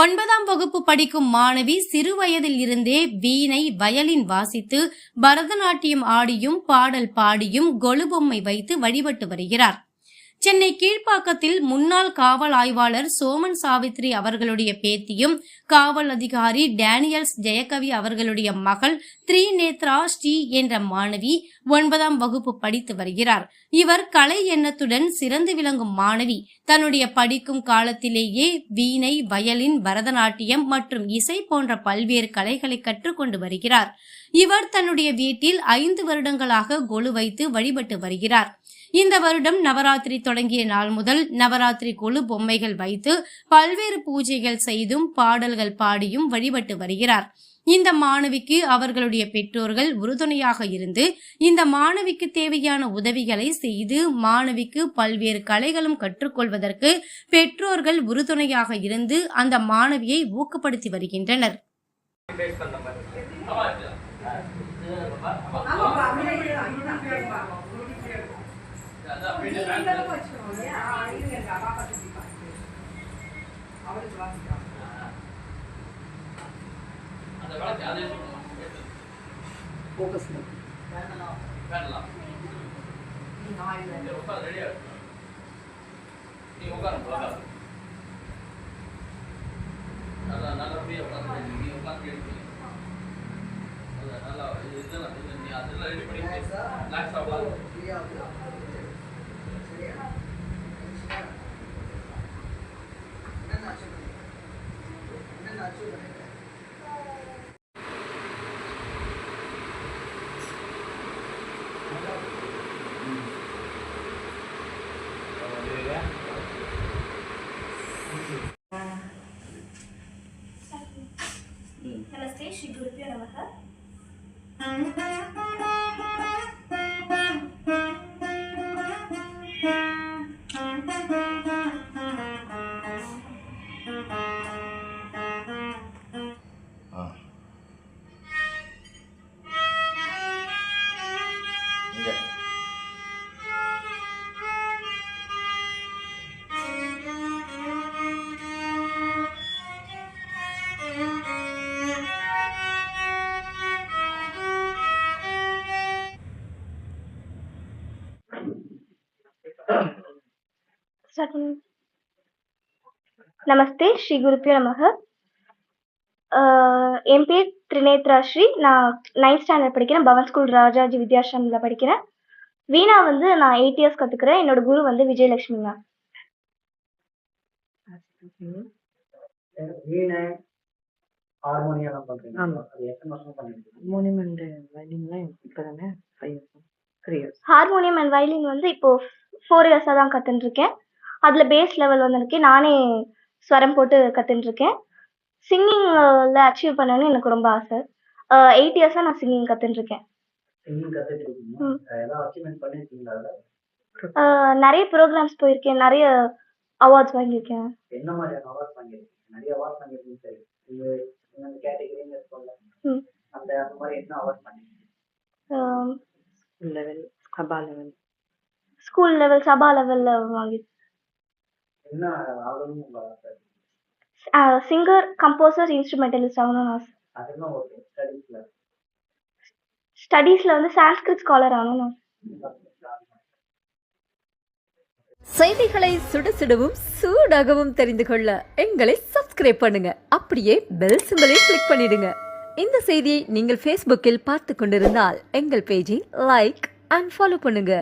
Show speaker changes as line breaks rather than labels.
ஒன்பதாம் வகுப்பு படிக்கும் மாணவி சிறு வயதில் இருந்தே வீணை வயலின் வாசித்து பரதநாட்டியம் ஆடியும் பாடல் பாடியும் கொலுபொம்மை வைத்து வழிபட்டு வருகிறார். சென்னை கீழ்ப்பாக்கத்தில் முன்னாள் காவல் ஆய்வாளர் சோமன் சாவித்ரி அவர்களுடைய பேத்தியும் காவல் அதிகாரி டேனியல்ஸ் ஜெயகவி அவர்களுடைய மகள் த்ரீநேத்ரா ஸ்ரீ என்ற மாணவி ஒன்பதாம் வகுப்பு படித்து வருகிறார். இவர் கலை எண்ணத்துடன் சிறந்து விளங்கும் மாணவி. தன்னுடைய படிக்கும் காலத்திலேயே வீணை வயலின் பரதநாட்டியம் மற்றும் இசை போன்ற பல்வேறு கலைகளை கற்றுக்கொண்டு வருகிறார். இவர் தன்னுடைய வீட்டில் ஐந்து வருடங்களாக கொலு வைத்து வழிபட்டு வருகிறார். இந்த வருடம் நவராத்திரி தொடங்கிய நாள் முதல் நவராத்திரி குழு பொம்மைகள் வைத்து பல்வேறு பூஜைகள் செய்தும் பாடல்கள் பாடியும் வழிபட்டு வருகிறார். இந்த மாணவிக்கு அவர்களுடைய பெற்றோர்கள் உறுதுணையாக இருந்து இந்த மாணவிக்கு தேவையான உதவிகளை செய்து மாணவிக்கு பல்வேறு கலைகளும் கற்றுக்கொள்வதற்கு பெற்றோர்கள் உறுதுணையாக இருந்து அந்த மாணவியை ஊக்கப்படுத்தி வருகின்றனர்.
ஃபோக்கஸ் பண்ணலாம்
பண்ணலாம்
நீ நான் இல்ல
உட்கார் ரெடியா நீ உட்கார் உட்கார் நல்லா நல்லா ஃப்ரீயா உட்கார் நீ உட்கார் நல்லா இதெல்லாம் நீ அதெல்லாம் ரெடி பண்ணி
ரிலாக்ஸ் ஆகும் ஃப்ரீயா உட்கார்
नमस्ते श्री गुरुभ्यो नमः நமஸ்தே ஸ்ரீ குருப்பியோ நமக. என் பேர் திரிநேத்ரா ஸ்ரீ. நான் நைன்த் ஸ்டாண்டர்ட் படிக்கிறேன். பவன் ஸ்கூல் ராஜாஜி வித்யாசிரமில் படிக்கிறேன். வீணா வந்து நான் எயிட் இயர்ஸ் கற்றுக்கிறேன் என்னோட குரு வந்து விஜயலட்சுமி மேம்.
வீணை ஹார்மோனியெல்லாம் பண்றீங்க ஆமா. அது எத்தனை வருஷம் பண்ணிருக்கீங்க?
ஹார்மோனியம் அண்ட் வயலின்லாம் இப்போதானே five years three years
harmonium and violin வந்து இப்போ ஃபோர் இயர்ஸாக தான் கற்றுன்னு இருக்கேன் அதில் பேஸ் லெவல் வந்திருக்கேன் நானே ஸ்வரம் போட்டு கற்றுன்னு இருக்கேன் சிங்கிங்கில் அச்சீவ் பண்ணணும்னு எனக்கு ரொம்ப ஆசை. எயிட் இயர்ஸாக நான் சிங்கிங்? ஆஹ் நிறைய ப்ரோக்ராம்ஸ் போயிருக்கேன். நிறைய அவார்ட்ஸ் வாங்கியிருக்கேன்.
என்ன மாதிரியான அவார்ட் வாங்கியிருக்கீங்க? நிறைய அவார்ட் வாங்கியிருக்கீங்க சரி. இது இந்த கேட்டகரின்னு சொல்ல
ம்.
அந்த அந்த மாதிரி என்ன அவார்ட் பண்ணிருக்கீங்க
school level sabha level
school level sabha லெவலில் வாங்கி
என்ன ஆகணும்னு உங்க ஆசை
சிங்கர் கம்போசர் இன்ஸ்ட்ருமெண்டலிஸ்ட் ஆகணும்னு ஆசை.
அதெல்லாம் ஓகே. ஸ்டடீஸ்ல
ஸ்டடீஸில் வந்து சான்ஸ்கிரிட் ஸ்காலர் ஆகணும்னு ஆசை.
செய்திகளை சுட சுடவும் சூடாகவும் தெரிந்து கொள்ள எங்களை சப்ஸ்கிரைப் பண்ணுங்க. அப்படியே பெல் சிம்பலை கிளிக் பண்ணிடுங்க. இந்த செய்தியை நீங்கள் ஃபேஸ்புக்கில் பார்த்து கொண்டிருந்தால் எங்கள் பேஜை லைக் அண்ட் ஃபாலோ பண்ணுங்க.